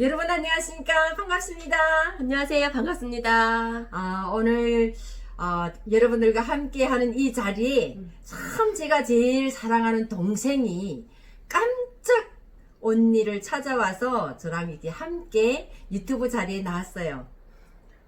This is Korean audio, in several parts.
여러분 안녕하십니까 반갑습니다. 안녕하세요. 반갑습니다. 아, 오늘 어, 여러분들과 함께하는 이 자리에 참 제가 제일 사랑하는 동생이 깜짝 언니를 찾아와서 저랑 이렇게 함께 유튜브 자리에 나왔어요.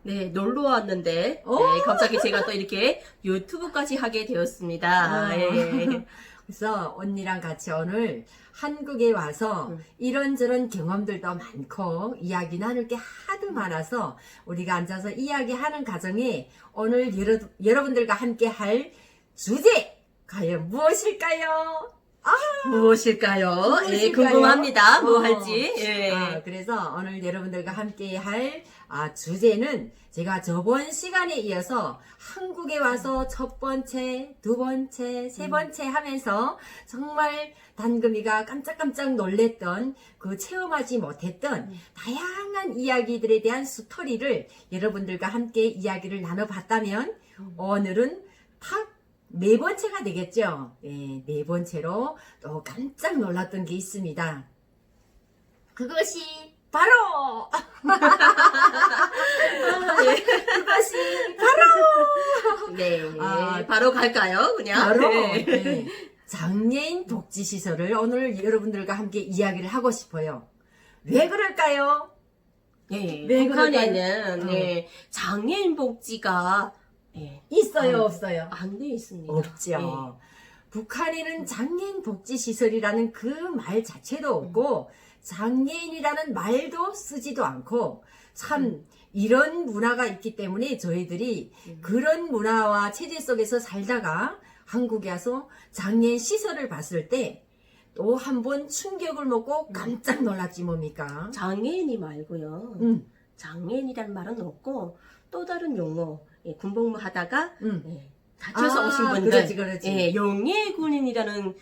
네, 놀러 왔는데, 오! 네, 갑자기 제가 또 이렇게 유튜브까지 하게 되었습니다. 아. 예. 그래서 언니랑 같이 오늘 한국에 와서 음. 이런저런 경험들도 많고 이야기 나눌 게 하도 많아서 우리가 앉아서 이야기하는 과정에 오늘 여러, 여러분들과 함께 할 주제 과연 무엇일까요? 무엇일까요? 예, 무엇일까요? 궁금합니다. 뭐 어. 할지. 예. 아, 그래서 오늘 여러분들과 함께 할 아, 주제는 제가 저번 시간에 이어서 한국에 와서 첫 번째, 두 번째, 세 번째 하면서 정말 단금이가 깜짝깜짝 놀랬던 그 체험하지 못했던 다양한 이야기들에 대한 스토리를 여러분들과 함께 이야기를 나눠봤다면 오늘은 탁 네 번째가 되겠죠. 예, 네 번째로 또 깜짝 놀랐던 게 있습니다. 그것이 바로 그것이 네. 아, 바로 갈까요? 그냥. 바로 네. 네, 장애인 복지 시설을 오늘 여러분들과 함께 이야기를 하고 싶어요. 왜 그럴까요? 예. 왜 북한에는? 네, 장애인 복지가 예, 있어요, 아, 없어요? 안 돼 있습니다. 없죠. 북한에는 장애인 복지 시설이라는 그 말 자체도 없고 장애인이라는 말도 쓰지도 않고 참 이런 문화가 있기 때문에 저희들이 음. 그런 문화와 체제 속에서 살다가 한국에 와서 장애인 시설을 봤을 때 또 한 번 충격을 먹고 깜짝 놀랐지 뭡니까? 장애인이 말고요. 음, 장애인이란 말은 없고 또 다른 용어. 예, 군복무 하다가 음. 예, 다쳐서 아, 오신 분들. 그렇지, 그렇지. 예, 영예군인이라는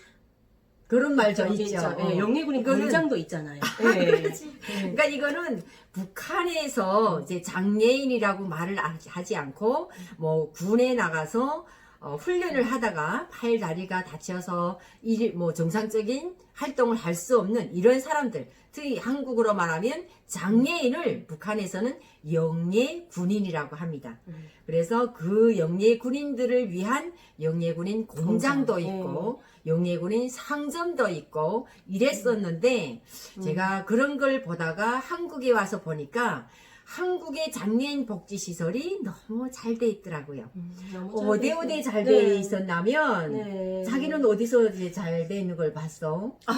그런 말도 있죠. 예, 영예군인 이거는- 공장도 있잖아요. 예. 그렇지. 그러니까 이거는 북한에서 이제 장애인이라고 말을 하지- 하지 않고 뭐 군에 나가서 어, 훈련을 하다가 팔 다리가 다쳐서 일, 뭐 정상적인 활동을 할 수 없는 이런 사람들, 특히 한국으로 말하면 장애인을 북한에서는 영예 군인이라고 합니다. 음. 그래서 그 영예 군인들을 위한 영예 군인 공장도 공장, 있고 영예 군인 상점도 있고 이랬었는데 음. 제가 그런 걸 보다가 한국에 와서 보니까 한국의 장애인 복지 시설이 너무 잘 돼 있더라고요. 음, 어디 돼 어디 있어요. 잘돼 네. 있었냐면 네. 자기는 어디서 이제 잘 돼 있는 걸 봤어? 아,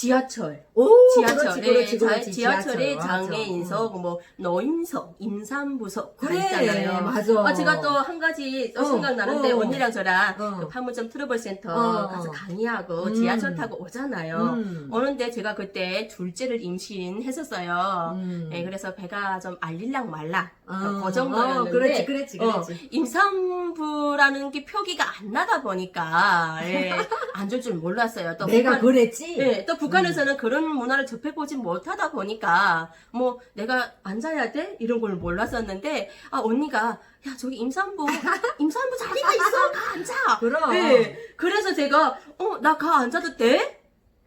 지하철. 오, 지하철. 그렇지, 그렇지, 네, 그렇지. 지하철에 지하철, 장애인석. 뭐 노인석, 임산부석 다 그래, 있잖아요. 맞아. 아, 제가 또 한 가지 또 어, 생각나는데 어. 언니랑 저랑 어. 그 판문점 트러블 센터 어, 가서 어. 강의하고 음. 지하철 타고 오잖아요. 음. 오는데 제가 그때 둘째를 임신했었어요. 음. 네, 그래서 배가 좀 알릴랑 말라. 어, 그 정도였는데. 어, 그렇지, 그렇지, 어, 그렇지. 임산부라는 게 표기가 안 나다 보니까 예, 안줄 줄 몰랐어요. 또 내가 북한- 그랬지? 예, 또 북 한에서는 그런 문화를 접해보지 못하다 보니까 뭐 내가 앉아야 돼 이런 걸 몰랐었는데 아 언니가 야 저기 임산부 임산부 자리가 있어 가 앉아. 그럼. 예, 그래서 제가 어 나 가 앉아도 돼?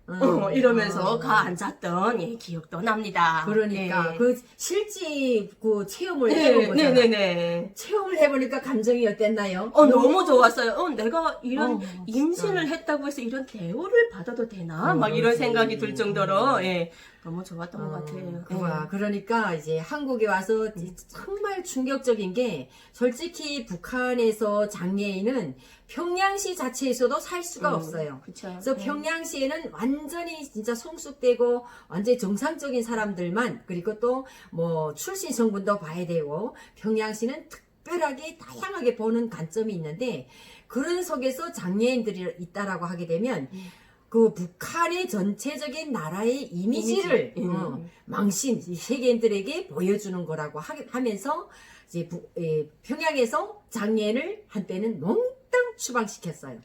음. 어, 이러면서 어. 가 앉았던 예, 기억도 납니다. 그러니까 예. 그 실제 그 체험을 네, 해본 거잖아. 네네네. 체험을 해보니까 감정이 어땠나요? 어 너무 좋았어요. 어 내가 이런 어, 임신을. 했다고 해서 이런 대우를 받아도 되나? 어, 막 이런. 생각이 들 정도로 예 너무 좋았던 것 어, 같아요. 그거야. 예. 그러니까 이제 한국에 와서 음. 정말 충격적인 게 솔직히 북한에서 장애인은 평양시 자체에서도 살 수가 음, 없어요. 그쵸. 그래서 예. 평양시에는 완전히 진짜 성숙되고 완전히 정상적인 사람들만 그리고 또 뭐 출신 성분도 봐야 되고 평양시는 특별하게 다양하게 보는 관점이 있는데 그런 속에서 장애인들이 있다라고 하게 되면 음. 그 북한의 전체적인 나라의 이미지를 이미지. 음. 어, 망신 세계인들에게 보여주는 거라고 하, 하면서 이제 부- 에, 평양에서 장애인을 한때는 몽땅 추방시켰어요.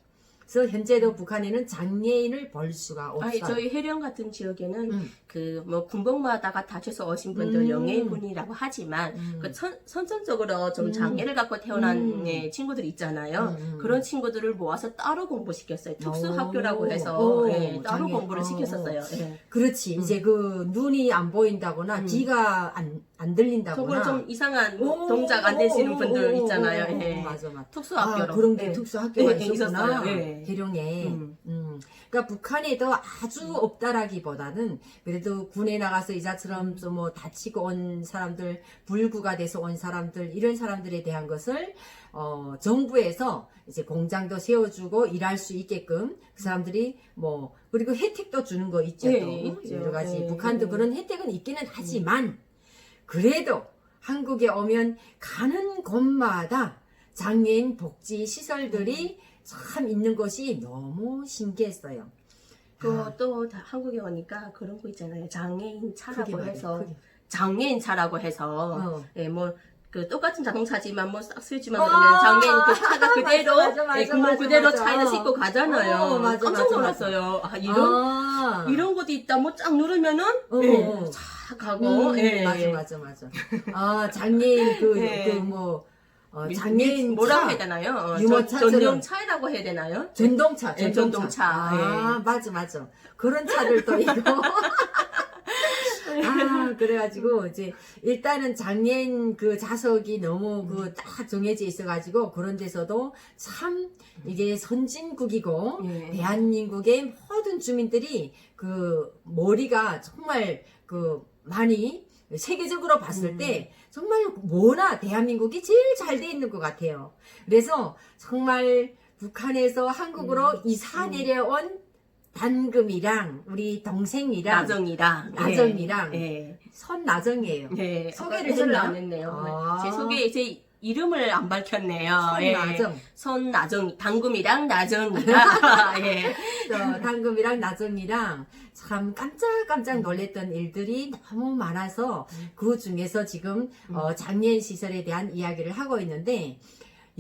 그래서 현재도 북한에는 장애인을 볼 수가 없어요. 아니 저희 해령 같은 지역에는 음. 그뭐 군복마다가 다쳐서 오신 분들 음. 영예인분이라고 하지만 음. 그 선, 선천적으로 좀 음. 장애를 갖고 태어난 음. 예, 친구들 있잖아요. 음. 그런 친구들을 모아서 따로 공부시켰어요. 특수학교라고 오. 해서 오, 예, 따로 장애. 공부를 어, 시켰었어요. 예. 그렇지. 음. 이제 그 눈이 안 보인다거나 음. 귀가 안, 안 들린다거나 속으로 좀 이상한 오, 동작 안 되시는 오, 분들 오, 오, 있잖아요. 오, 오, 예. 맞아, 맞아. 특수학교로. 아, 그런 게 예. 특수학교가 예, 예, 있었구나. 있었어요. 예. 대령에. 음. 음. 그러니까 북한에도 아주 없다라기보다는 그래도 군에 나가서 이자처럼 좀 뭐 다치고 온 사람들, 불구가 돼서 온 사람들 이런 사람들에 대한 것을 어, 정부에서 이제 공장도 세워주고 일할 수 있게끔 그 사람들이 뭐 그리고 혜택도 주는 거 있죠. 예, 또 있죠. 여러 가지 예, 북한도 예. 그런 혜택은 있기는 하지만 그래도 한국에 오면 가는 곳마다 장애인 복지 시설들이 참 있는 것이 너무 신기했어요. 아, 그또 한국에 오니까 그런 거 있잖아요. 장애인 차라고 해서 그게. 장애인 차라고 해서 어. 예, 뭐, 그 똑같은 자동차지만 뭐싹 쓰지만 어! 그러면 장애인 그 차가 그대로 맞아, 맞아, 예, 맞아, 그대로 맞아. 차에다 싣고 가잖아요. 어, 맞아, 깜짝 맞아, 놀랐어요. 아, 이런 아. 이런 것도 있다. 뭐 쫙 누르면은 어, 예, 어. 쫙 가고 음, 예. 맞아 맞아 맞아. 아 장애인 그 예. 그뭐 어, 미- 장애인 미- 뭐라고 차, 해야 되나요? 어, 유모차처럼. 전, 전용 차라고 해야 되나요? 전동차, 예, 전동차. 전동차, 아, 맞아, 맞아. 그런 차를 또 이거. 아, 그래가지고, 이제, 일단은 장애인 그 좌석이 너무 그 딱 정해져 있어가지고, 그런 데서도 참, 이게 선진국이고, 예. 대한민국의 모든 주민들이 그 머리가 정말 그 많이 세계적으로 봤을 음. 때 정말 뭐나 대한민국이 제일 잘 돼 있는 것 같아요. 그래서 정말 북한에서 한국으로 음. 이사 내려온 단금이랑 우리 동생이랑 나정이랑 나정이랑 예. 선나정이에요. 예. 소개를 했나? 안 했네요. 아. 제 소개 제 이름을 안 밝혔네요. 예. 선나정. 선나정 당금이랑 나정이랑 예. 어, 당금이랑 나정이랑 참 깜짝깜짝 놀랬던 일들이 너무 많아서 그 중에서 지금 어, 장애인 시설에 대한 이야기를 하고 있는데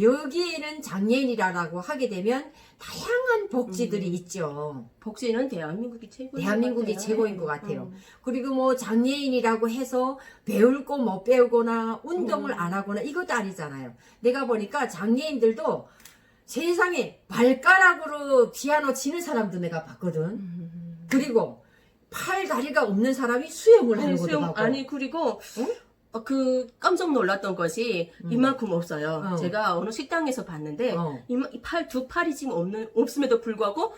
여기에는 장애인이라고 하게 되면 다양한 복지들이 있죠. 복지는 대한민국이 최고인 대한민국이 것. 최고인 것 같아요. 음. 그리고 뭐 장애인이라고 해서 배울 거 못 배우거나 운동을 음. 안 하거나 이것도 아니잖아요. 내가 보니까 장애인들도 세상에 발가락으로 피아노 치는 사람도 내가 봤거든. 음. 그리고 팔 다리가 없는 사람이 수영을 아니, 하는 것도 수영, 봤고. 아니 그리고 어, 그 깜짝 놀랐던 것이 음. 이만큼 없어요. 어. 제가 어느 식당에서 봤는데 어. 이팔두 팔이 지금 없는 없음에도 불구하고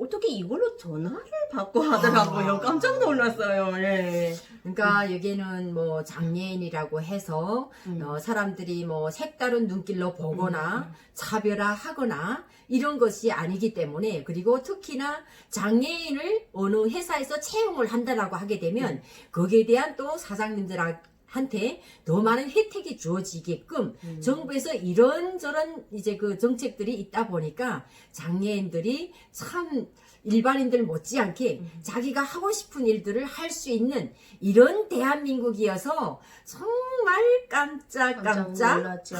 어떻게 이걸로 전화를 받고 하더라고요. 아. 깜짝 놀랐어요. 예. 그러니까 여기는 뭐 장애인이라고 해서 음. 어, 사람들이 뭐 색다른 눈길로 보거나 음. 차별화하거나 이런 것이 아니기 때문에 그리고 특히나 장애인을 어느 회사에서 채용을 한다라고 하게 되면 음. 거기에 대한 또 사장님들 한테 더 많은 혜택이 주어지게끔 음. 정부에서 이런저런 이제 그 정책들이 있다 보니까 장애인들이 참 일반인들 못지않게 음. 자기가 하고 싶은 일들을 할 수 있는 이런 대한민국이어서 정말 깜짝깜짝 놀랐죠.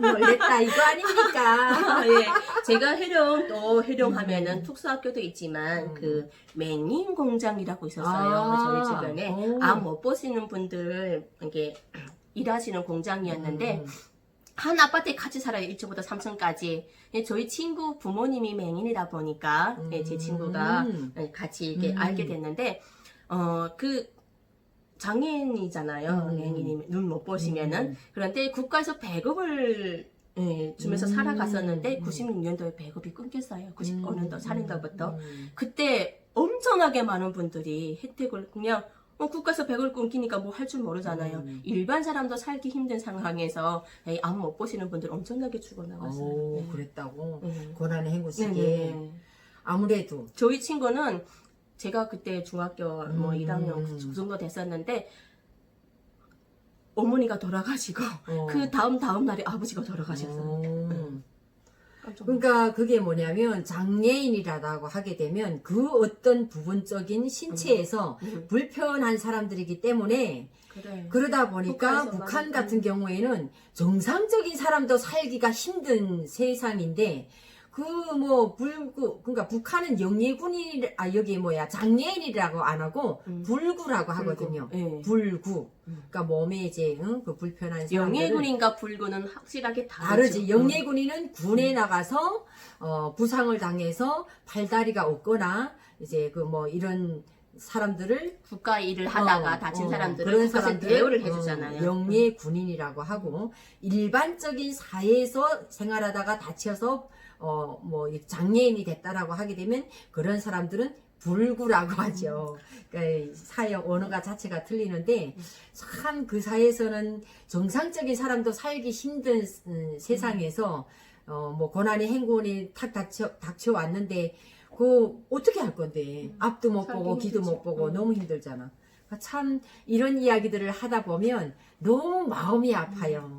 놀랬다 이거 아닙니까? 아, 예. 제가 해령 또 해령 음. 하면은 특수학교도 있지만 음. 그 맹인 공장이라고 있었어요. 아, 저희 주변에 오. 암못 보시는 분들 이게 일하시는 공장이었는데 음. 한 아파트에 같이 살아요. 1층부터 3층까지. 저희 친구 부모님이 맹인이다 보니까 예, 제 친구가 음. 같이 이렇게 음. 알게 됐는데 어 그 장애인이잖아요. 음. 맹인이 눈 못 보시면은 음. 그런데 국가에서 배급을 예, 주면서 음. 살아갔었는데 음. 96년도에 배급이 끊겼어요. 95년도 살인다부터. 음. 그때 엄청나게 많은 분들이 혜택을 그냥 어, 국가에서 배급을 끊기니까 뭐 할 줄 모르잖아요. 음. 일반 사람도 살기 힘든 상황에서 예, 아무 못 보시는 분들 엄청나게 죽어나갔어요. 오, 네. 그랬다고 네. 고난의 행구시기에 네네. 아무래도 저희 친구는 제가 그때 중학교 뭐 음. 1학년 그 정도 됐었는데 어머니가 돌아가시고 어. 그 다음 다음 날에 아버지가 돌아가셨어요. 놀랐어요. 그러니까 그게 뭐냐면 장애인이라고 하게 되면 그 어떤 부분적인 신체에서 음, 불편한 사람들이기 때문에 그래. 그러다 보니까 북한 같은 경우에는 정상적인 사람도 살기가 힘든 세상인데 그 뭐 불구 그러니까 북한은 영예군이 아 여기 뭐야 장례인이라고 안 하고 음. 불구라고 하거든요. 예. 불구. 음. 그러니까 몸에 이제 응? 그 불편한 사람들을 영예군인과 불구는 확실하게 다르죠. 다르지. 영예군인은 군에 나가서 어, 부상을 당해서 팔다리가 없거나 이제 그 뭐 이런 사람들을 국가 일을 하다가 어, 다친 어, 사람들을 그런 사람들을, 대우를 어, 해주잖아요. 영예 군인이라고 하고 일반적인 사회에서 생활하다가 다쳐서 어 뭐 장애인이 됐다라고 하게 되면 그런 사람들은 불구라고 하죠. 그러니까 사역 언어가 자체가 틀리는데 참 그 사회에서는 정상적인 사람도 살기 힘든 음, 세상에서 어 뭐 고난의 행군이 탁 닥쳐 닥쳐 왔는데 그 어떻게 할 건데 앞도 못 보고 귀도 못. 보고 음. 너무 힘들잖아. 그러니까 참 이런 이야기들을 하다 보면 너무 마음이 아파요.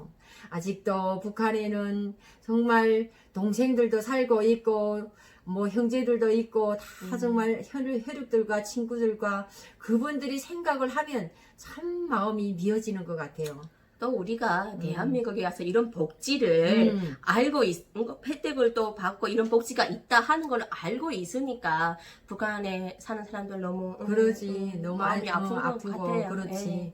아직도 북한에는 정말 동생들도 살고 있고 뭐 형제들도 있고 다 음. 정말 혈육, 혈육들과 친구들과 그분들이 생각을 하면 참 마음이 미어지는 것 같아요. 또 우리가 대한민국에 가서 이런 복지를 음. 알고 있, 혜택을 또 받고 이런 복지가 있다 하는 걸 알고 있으니까 북한에 사는 사람들 너무 음, 그러지 음, 너무 마음이 안- 아픈 어, 것 아프고 같아요. 그렇지 예.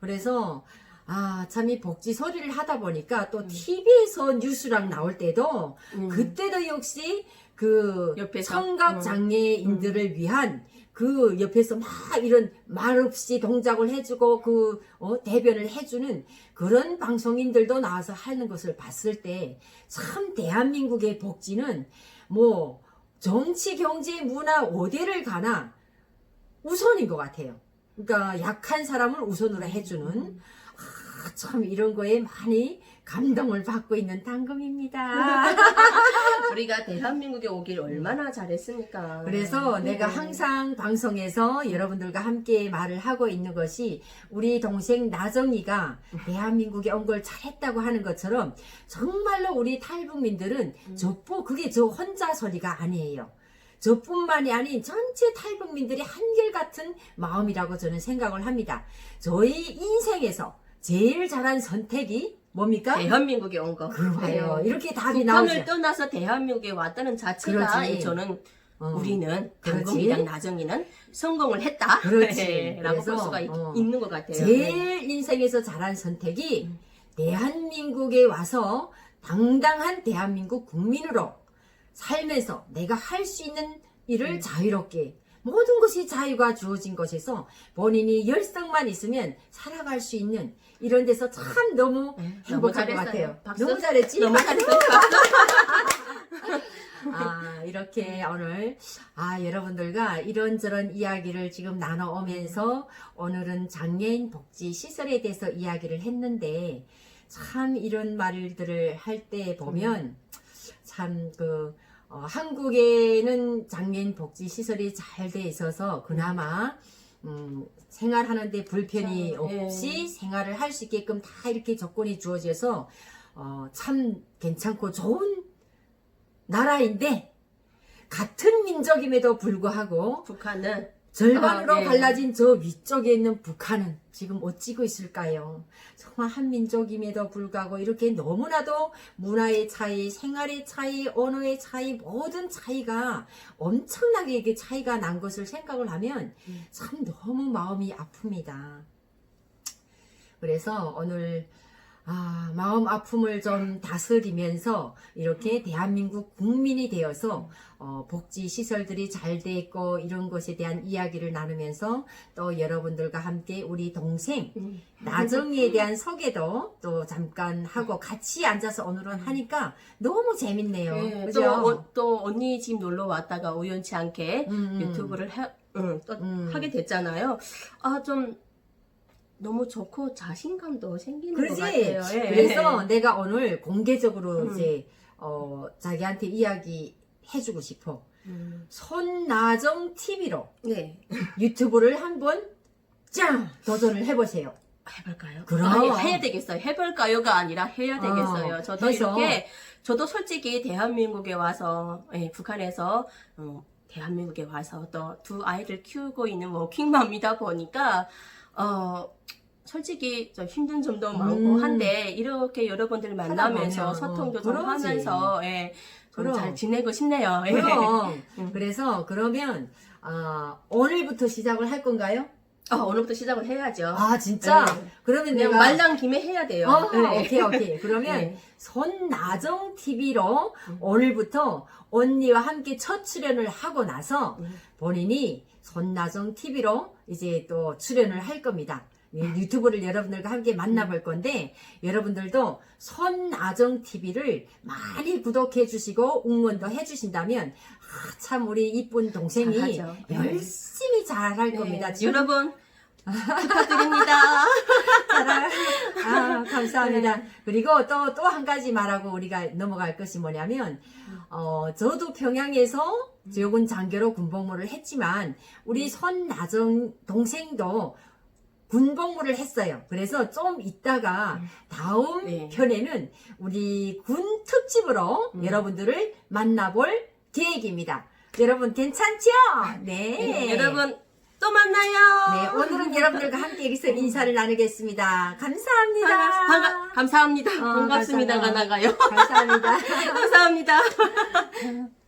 그래서 아 참 이 복지 소리를 하다 보니까 또 음. TV에서 뉴스랑 나올 때도 음. 그때도 역시 그 옆에서 청각 음. 장애인들을 위한 그 옆에서 막 이런 말 없이 동작을 해주고 그 어, 대변을 해주는 그런 방송인들도 나와서 하는 것을 봤을 때 참 대한민국의 복지는 뭐 정치 경제 문화 어디를 가나 우선인 것 같아요. 그러니까 약한 사람을 우선으로 해주는 음. 아, 참 이런 거에 많이 감동을 받고 있는 당금입니다. 우리가 대한민국에 오길 얼마나 잘했습니까? 그래서 네. 내가 항상 방송에서 여러분들과 함께 말을 하고 있는 것이 우리 동생 나정이가 대한민국에 온 걸 잘했다고 하는 것처럼 정말로 우리 탈북민들은 음. 저뿐 그게 저 혼자 소리가 아니에요. 저뿐만이 아닌 전체 탈북민들이 한결같은 마음이라고 저는 생각을 합니다. 저희 인생에서 제일 잘한 선택이 뭡니까? 대한민국에 온 거. 그 봐요. 네. 이렇게 답이 북한을 나오죠. 떠나서 대한민국에 왔다는 자체가 그렇지. 저는 어. 우리는 그렇지. 당금이랑 나정이는 성공을 했다. 그렇지. 네, 라고 볼 그래서, 수가 있, 어. 있는 것 같아요. 네. 제일 인생에서 잘한 선택이 음. 대한민국에 와서 당당한 대한민국 국민으로 살면서 내가 할 수 있는 일을 음. 자유롭게 모든 것이 자유가 주어진 것에서 본인이 열성만 있으면 살아갈 수 있는 이런 데서 참 너무 네, 행복한 것. 같아요. 박수. 너무 잘했지? 너무 잘했어요. 아, 이렇게 오늘, 아, 여러분들과 이런저런 이야기를 지금 나눠오면서 오늘은 장애인 복지 시설에 대해서 이야기를 했는데, 참 이런 말들을 할 때 보면, 참 그, 어, 한국에는 장애인 복지 시설이 잘 돼 있어서 그나마, 음, 생활하는데 불편이. 예. 없이 생활을 할 수 있게끔 다 이렇게 조건이 주어져서, 어, 참 괜찮고 좋은 나라인데 같은 민족임에도 불구하고 북한은 절반으로 아, 네. 갈라진 저 위쪽에 있는 북한은 지금 어찌고 있을까요? 정말 한 민족임에도 불구하고 이렇게 너무나도 문화의 차이, 생활의 차이, 언어의 차이, 모든 차이가 엄청나게 이게 차이가 난 것을 생각을 하면 음. 참 너무 마음이 아픕니다. 그래서 오늘 아, 마음 아픔을 좀 다스리면서 이렇게 대한민국 국민이 되어서 어, 복지 시설들이 잘 돼 있고 이런 것에 대한 이야기를 나누면서 또 여러분들과 함께 우리 동생 음. 나정이에 대한 소개도 또 잠깐 하고 같이 앉아서 오늘은 하니까 너무 재밌네요. 네, 그죠? 또, 어, 또 언니 집 놀러 왔다가 우연치 않게 음, 음. 유튜브를 해, 응, 또 음. 하게 됐잖아요. 아, 좀 너무 좋고 자신감도 생기는 그러지. 것 같아요. 예. 그래서 내가 오늘 공개적으로 음. 이제 어, 자기한테 이야기 해주고 싶어. 음, 손나정 TV로 네. 유튜브를 한번 짱 도전을 해보세요. 해볼까요? 그럼. 아니, 해야 되겠어요. 해볼까요가 아니라 해야 되겠어요. 어, 저도 해서. 이렇게, 저도 솔직히 대한민국에 와서, 예, 북한에서, 어, 대한민국에 와서 또 두 아이를 키우고 있는 워킹맘이다 보니까, 어, 솔직히 좀 힘든 점도 많고 음. 한데, 이렇게 여러분들 만나면서 소통도 어, 좀 그러지. 하면서, 예, 좀 그럼. 잘 지내고 싶네요. 예. 그럼 음. 그래서 그러면 아, 오늘부터 시작을 할 건가요? 아, 오늘부터 시작을 해야죠. 아 진짜? 네. 그러면 그냥 내가 말랑 김에 해야 돼요. 어, 네. 오케이 오케이 그러면 네. 손나정 TV로 음. 오늘부터 언니와 함께 첫 출연을 하고 나서 음. 본인이 손나정 TV로 이제 또 출연을 할 겁니다. 예, 유튜브를 여러분들과 함께 만나볼 건데 여러분들도 손나정 TV를 많이 구독해 주시고 응원도 해 주신다면 아, 참 우리 이쁜 동생이 잘하죠. 네. 열심히 잘할 네. 겁니다. 지금 여러분 부탁드립니다. 사랑. 아, 감사합니다. 네. 그리고 또, 또 한 가지 말하고 우리가 넘어갈 것이 뭐냐면, 어, 저도 평양에서 조군 장교로 군복무를 했지만, 우리 손나정 동생도 군 복무를 했어요. 그래서 좀 이따가 다음 네. 편에는 우리 군 특집으로 음. 여러분들을 만나볼 계획입니다. 여러분 괜찮죠? 네. 네, 여러분 또 만나요. 네, 오늘은 여러분들과 함께 여기서 인사를 나누겠습니다. 감사합니다. 반가, 감사합니다가 어, 반갑습니다가 감사합니다. 나가요. 감사합니다. 감사합니다.